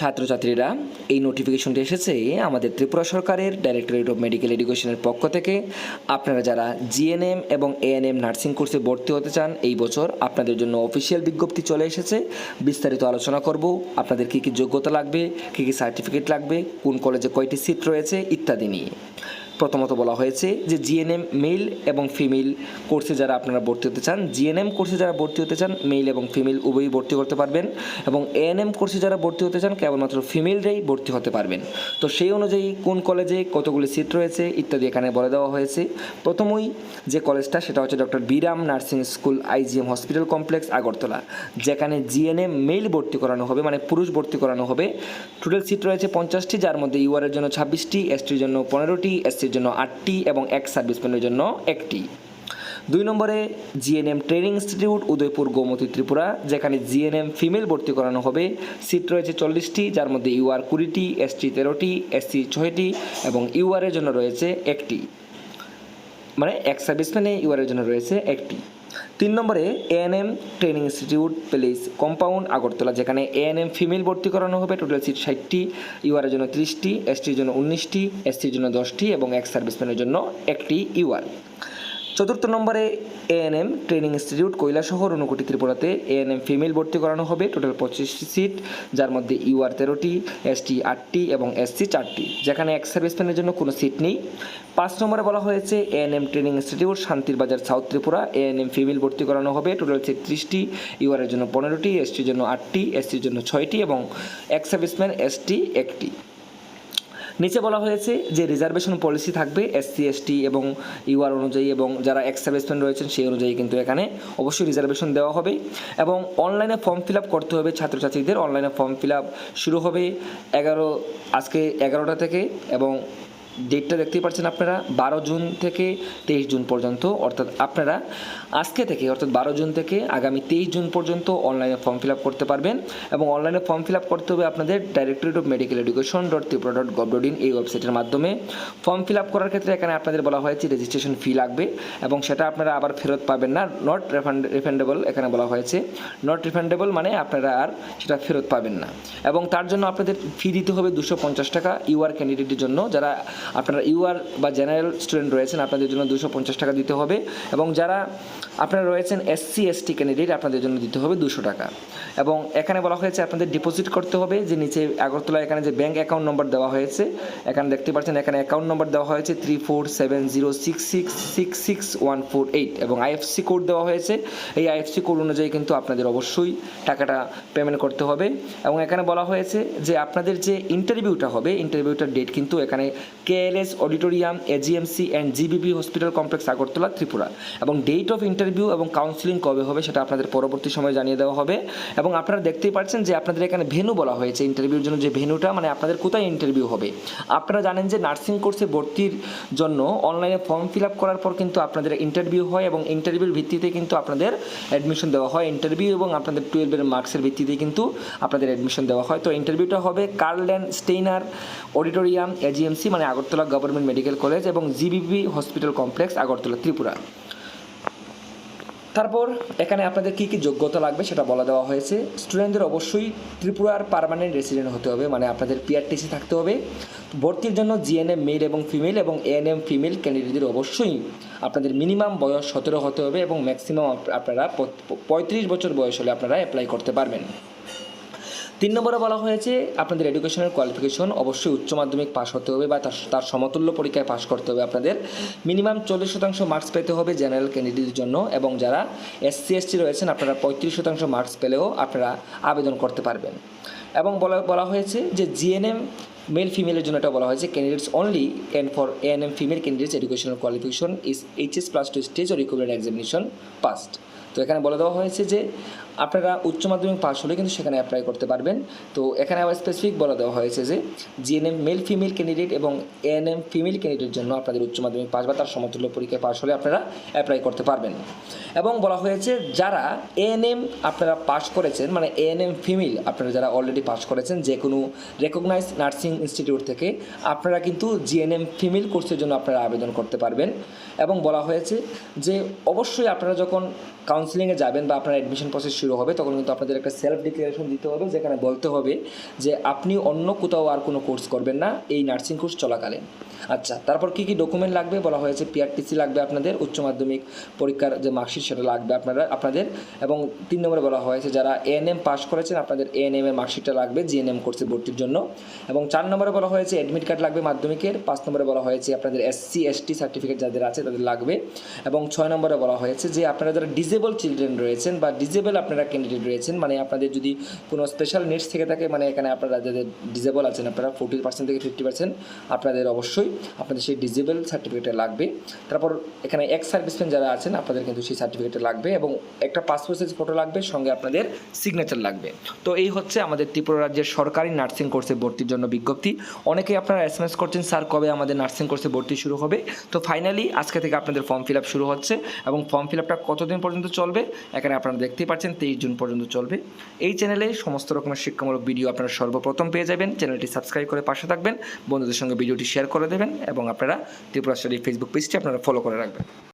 ছাত্রছাত্রীরা এই নোটিফিকেশনটি এসেছে আমাদের ত্রিপুরা সরকারের ডাইরেক্টরেট অফ মেডিকেল এডুকেশনের পক্ষ থেকে। আপনারা যারা জিএনএম এবং এএনএম নার্সিং কোর্সে ভর্তি হতে চান, এই বছর আপনাদের জন্য অফিসিয়াল বিজ্ঞপ্তি চলে এসেছে। বিস্তারিত আলোচনা করব, আপনাদের কী কী যোগ্যতা লাগবে, কী কী সার্টিফিকেট লাগবে, কোন কলেজে কয়টি সিট রয়েছে, ইত্যাদি নিয়ে। প্রথমত বলা হয়েছে যে জিএনএম মেল এবং ফিমেল কোর্সে যারা আপনারা ভর্তি হতে চান জিএনএম কোর্সে যারা ভর্তি হতে চান মেল এবং ফিমেল উভয়ই ভর্তি করতে পারবেন এবং এএনএম কোর্সে যারা ভর্তি হতে চান, কেবলমাত্র ফিমেলরাই ভর্তি হতে পারবেন। তো সেই অনুযায়ী কোন কলেজে কতগুলি সিট রয়েছে ইত্যাদি এখানে বলে দেওয়া হয়েছে। প্রথমই যে কলেজটা সেটা হচ্ছে doctor Biram nursing school IGM hospital complex Agartala, যেখানে জিএনএম মেল ভর্তি করানো হবে মানে পুরুষ ভর্তি করানো হবে। টোটাল সিট রয়েছে পঞ্চাশটি, যার মধ্যে ইউআরের জন্য ছাব্বিশটি এসটির জন্য পনেরোটি এসটির জন্য আটটি এবং এক সার্ভিসম্যানের জন্য একটি। দুই নম্বরে GNM training institute, Udaipur Gomati Tripura, যেখানে জিএনএম ফিমেল ভর্তি করানো হবে। সিট রয়েছে চল্লিশটি, যার মধ্যে ইউআর কুড়িটি এসটি তেরোটি এসসি ছয়টি এবং ইউআরের জন্য রয়েছে একটি। মানে এক সার্ভিসম্যানে ইউআরের জন্য রয়েছে একটি। তিন নম্বরে ANM training institute place compound Agartala, যেখানে এএনএম ফিমেল ভর্তি করানো হবে। টোটাল সিট ষাটটি ইউআরের জন্য ত্রিশটি এসটির জন্য উনিশটি এসটির জন্য দশটি এবং এক সার্ভিসম্যানের জন্য একটি ইউআর চতুর্থ নম্বরে ANM training institute Kailashahar Unakoti ত্রিপুরাতে এএনএম ফিমেল ভর্তি করানো হবে, টোটাল পঁচিশটি সিট, যার মধ্যে ইউআর তেরোটি, এসটি আটটি এবং এসসি চারটি, যেখানে এক সার্ভিসম্যানের জন্য কোনো সিট নেই। পাঁচ নম্বরে বলা হয়েছে, এএনএম ট্রেনিং ইনস্টিটিউট শান্তির বাজার সাউথ ত্রিপুরা, এএনএম ফিমেল ভর্তি করানো হবে, টোটাল সিট ত্রিশটি ইউআরের জন্য পনেরোটি, এসটির জন্য আটটি এসটির জন্য ছয়টি এবং এক সার্ভিসম্যান এসটি একটি। নিচে বলা হয়েছে যে রিজার্ভেশন পলিসি থাকবে এসসি এসটি এবং ইউআর অনুযায়ী এবং যারা এক্স সার্ভিসম্যান রয়েছেন সেই অনুযায়ী কিন্তু এখানে অবশ্যই রিজার্ভেশন দেওয়া হবে এবং অনলাইনে ফর্ম ফিল আপ করতে হবে ছাত্রছাত্রীদের। অনলাইনে ফর্ম ফিল আপ শুরু হবে এগারো, আজকে এগারোটা থেকে এবং ডেটটা দেখতেই পাচ্ছেন আপনারা, বারো জুন থেকে তেইশ জুন পর্যন্ত, অর্থাৎ আপনারা আজকে থেকে, অর্থাৎ বারো জুন থেকে আগামী তেইশ জুন পর্যন্ত অনলাইনে ফর্ম ফিল আপ করতে পারবেন এবং অনলাইনে ফর্ম ফিল আপ করতে হবে আপনাদের directorate of medical education dot Tripura dot gov dot in এই ওয়েবসাইটের মাধ্যমে। ফর্ম ফিল আপ করার ক্ষেত্রে এখানে আপনাদের বলা হয়েছে রেজিস্ট্রেশন ফি লাগবে এবং সেটা আপনারা আবার ফেরত পাবেন না নট রিফান্ড রিফান্ডেবল এখানে বলা হয়েছে। নট রিফান্ডেবল মানে আপনারা আর সেটা ফেরত পাবেন না। এবং তার জন্য আপনাদের ফি দিতে হবে দুশো পঞ্চাশ টাকা ইউআর ক্যান্ডিডেটের জন্য। যারা আপনারা ইউআর বা জেনারেল স্টুডেন্ট রয়েছেন, আপনাদের জন্য দুশো পঞ্চাশ টাকা দিতে হবে এবং যারা আপনারা রয়েছেন এসসি এসটি ক্যান্ডিডেট আপনাদের জন্য দিতে হবে দুশো টাকা। এবং এখানে বলা হয়েছে আপনাদের ডিপোজিট করতে হবে, যে নিচে আগরতলা এখানে যে ব্যাঙ্ক অ্যাকাউন্ট নম্বর দেওয়া হয়েছে, এখানে দেখতে পাচ্ছেন এখানে অ্যাকাউন্ট নম্বর দেওয়া হয়েছে three four seven zero six six six six one four eight এবং আইএফসি কোড দেওয়া হয়েছে। এই আইএফসি কোড অনুযায়ী কিন্তু আপনাদের অবশ্যই টাকাটা পেমেন্ট করতে হবে। এবং এখানে বলা হয়েছে যে আপনাদের যে ইন্টারভিউটা হবে ইন্টারভিউটার ডেট কিন্তু এখানে KLS, auditorium AGMC and GBB hospital complex Agartala, Tripura. এবং ডেট অফ ইন্টারভিউ এবং কাউন্সিলিং কবে হবে সেটা আপনাদের পরবর্তী সময়ে জানিয়ে দেওয়া হবে। এবং আপনারা দেখতেই পাচ্ছেন যে আপনাদের এখানে ভেনু বলা হয়েছে ইন্টারভিউর জন্য যে ভেনুটা মানে আপনাদের কোথায় ইন্টারভিউ হবে। আপনারা জানেন যে নার্সিং কোর্সে ভর্তির জন্য অনলাইনে ফর্ম ফিল আপ করার পর কিন্তু আপনাদের ইন্টারভিউ হয় এবং ইন্টারভিউর ভিত্তিতে কিন্তু আপনাদের অ্যাডমিশন দেওয়া হয়। ইন্টারভিউ এবং আপনাদের টুয়েলভের মার্কসের ভিত্তিতে কিন্তু আপনাদের অ্যাডমিশন দেওয়া হয়। তো ইন্টারভিউটা হবে কার্লেন স্টেইনার অডিটোরিয়াম এজিএমসি মানে আগরতলা গভর্নমেন্ট মেডিকেল কলেজ এবং GBB hospital complex, Agartala, Tripura. তারপর এখানে আপনাদের কী কী যোগ্যতা লাগবে সেটা বলা দেওয়া হয়েছে। স্টুডেন্টদের অবশ্যই ত্রিপুরার পারমানেন্ট রেসিডেন্ট হতে হবে মানে আপনাদের পিআরটিসি থাকতে হবে। ভর্তির জন্য জিএনএম মেল এবং ফিমেল এবং এএনএম ফিমেল ক্যান্ডিডেটদের অবশ্যই আপনাদের মিনিমাম বয়স সতেরো হতে হবে এবং ম্যাক্সিমাম আপনারা পঁয়ত্রিশ বছর বয়স হলে আপনারা অ্যাপ্লাই করতে পারবেন। তিন নম্বরে বলা হয়েছে, আপনাদের এডুকেশনের কোয়ালিফিকেশন অবশ্যই উচ্চ মাধ্যমিক পাশ হতে হবে বা তার সমতুল্য পরীক্ষায় পাশ করতে হবে আপনাদের। মিনিমাম চল্লিশ শতাংশ মার্কস পেতে হবে জেনারেল ক্যান্ডিডেটের জন্য এবং যারা এসসি এসটি রয়েছেন, আপনারা পঁয়ত্রিশ শতাংশ মার্কস পেলেও আপনারা আবেদন করতে পারবেন। এবং বলা বলা হয়েছে যে জিএনএম মেল ফিমেলের জন্য এটা বলা হয়েছে candidates only can for N M female candidates educational qualification is HS plus two stage or equivalent examination passed তো এখানে বলে দেওয়া হয়েছে যে আপনারা উচ্চ মাধ্যমিক পাস হলে কিন্তু সেখানে অ্যাপ্লাই করতে পারবেন। তো এখানে আবার স্পেসিফিক বলে দেওয়া হয়েছে যে জিএনএম মেল ফিমেল ক্যান্ডিডেট এবং এএনএম ফিমেল ক্যান্ডিডেটের জন্য আপনাদের উচ্চ মাধ্যমিক পাস বা তার সমতুল্য পরীক্ষায় পাস হলে আপনারা অ্যাপ্লাই করতে পারবেন। এবং বলা হয়েছে যারা এএনএম আপনারা পাস করেছেন মানে এএনএম ফিমেল আপনারা যারা অলরেডি পাস করেছেন, যে কোনো রেকগনাইজ নার্সিং ইনস্টিটিউট থেকে আপনারা কিন্তু জিএনএম ফিমেল কোর্সের জন্য আপনারা আবেদন করতে পারবেন। এবং বলা হয়েছে যে অবশ্যই আপনারা যখন কাউন্সিলিংয়ে যাবেন বা আপনার অ্যাডমিশন প্রসেস শুরু হবে, তখন কিন্তু আপনাদের একটা সেলফ ডিক্লারেশন দিতে হবে, যেখানে বলতে হবে যে আপনি অন্য কোথাও আর কোনো কোর্স করবেন না, এই নার্সিং কোর্স চলাকালীন। আচ্ছা তারপর কী কী ডকুমেন্ট লাগবে? বলা হয়েছে পিআরটিসি লাগবে আপনাদের, উচ্চ মাধ্যমিক পরীক্ষার যে মার্কশিট সেটা লাগবে আপনারা, আপনাদের। এবং তিন নম্বরে বলা হয়েছে যারা এএনএম পাস করেছেন, আপনাদের এএনএম এর মার্কশিটটা লাগবে জিএনএম কোর্সে ভর্তির জন্য। এবং চার নম্বরে বলা হয়েছে অ্যাডমিট কার্ড লাগবে মাধ্যমিকের, পাঁচ নম্বরে বলা হয়েছে আপনাদের এসসি এসটি সার্টিফিকেট যাদের আছে তাদের লাগবে। এবং ছয় নম্বরে বলা হয়েছে যে আপনারা যারা ডিজেবল চিলড্রেন রয়েছেন বা ডিজেবল আপনারা ক্যান্ডিডেট রয়েছেন মানে আপনাদের যদি কোনো স্পেশাল নিডস থেকে থাকে মানে এখানে আপনারা যাদের ডিজেবল আছেন, আপনারা ফোর্টি পার্সেন্ট থেকে ফিফটি পার্সেন্ট আপনাদের অবশ্যই আপনাদের সেই ডিজেবল সার্টিফিকেটটা লাগবে। তারপর এখানে এক্স সার্ভিসম্যান যারা আছেন, আপনাদের কিন্তু সেই সার্টিফিকেটটা লাগবে এবং একটা পাসপোর্ট সাইজ ফটো লাগবে, সঙ্গে আপনাদের সিগনেচার লাগবে। তো এই হচ্ছে আমাদের ত্রিপুরা রাজ্যের সরকারি নার্সিং কোর্সে ভর্তির জন্য বিজ্ঞপ্তি। অনেকেই আপনারা এস এম এস করছেন, স্যার, কবে আমাদের নার্সিং কোর্সে ভর্তি শুরু হবে? তো ফাইনালি আজকে থেকে আপনাদের ফর্ম ফিল আপ শুরু হচ্ছে এবং ফর্ম ফিল আপটা কতদিন পর্যন্ত চলবে? এখানে আপনারা দেখতেই পাচ্ছেন, তেইশ জুন পর্যন্ত চলবে। এই চ্যানেলে সমস্ত রকমের শিক্ষামূলক ভিডিও আপনারা সর্বপ্রথম পেয়ে যাবেন। চ্যানেলটি সাবস্ক্রাইব করে পাশে থাকবেন, বন্ধুদের সঙ্গে ভিডিওটি শেয়ার করে দেবেন এবং আপনারা ত্রিপুরা স্টাডি ফেসবুক পেজটি আপনারা ফলো করে রাখবেন।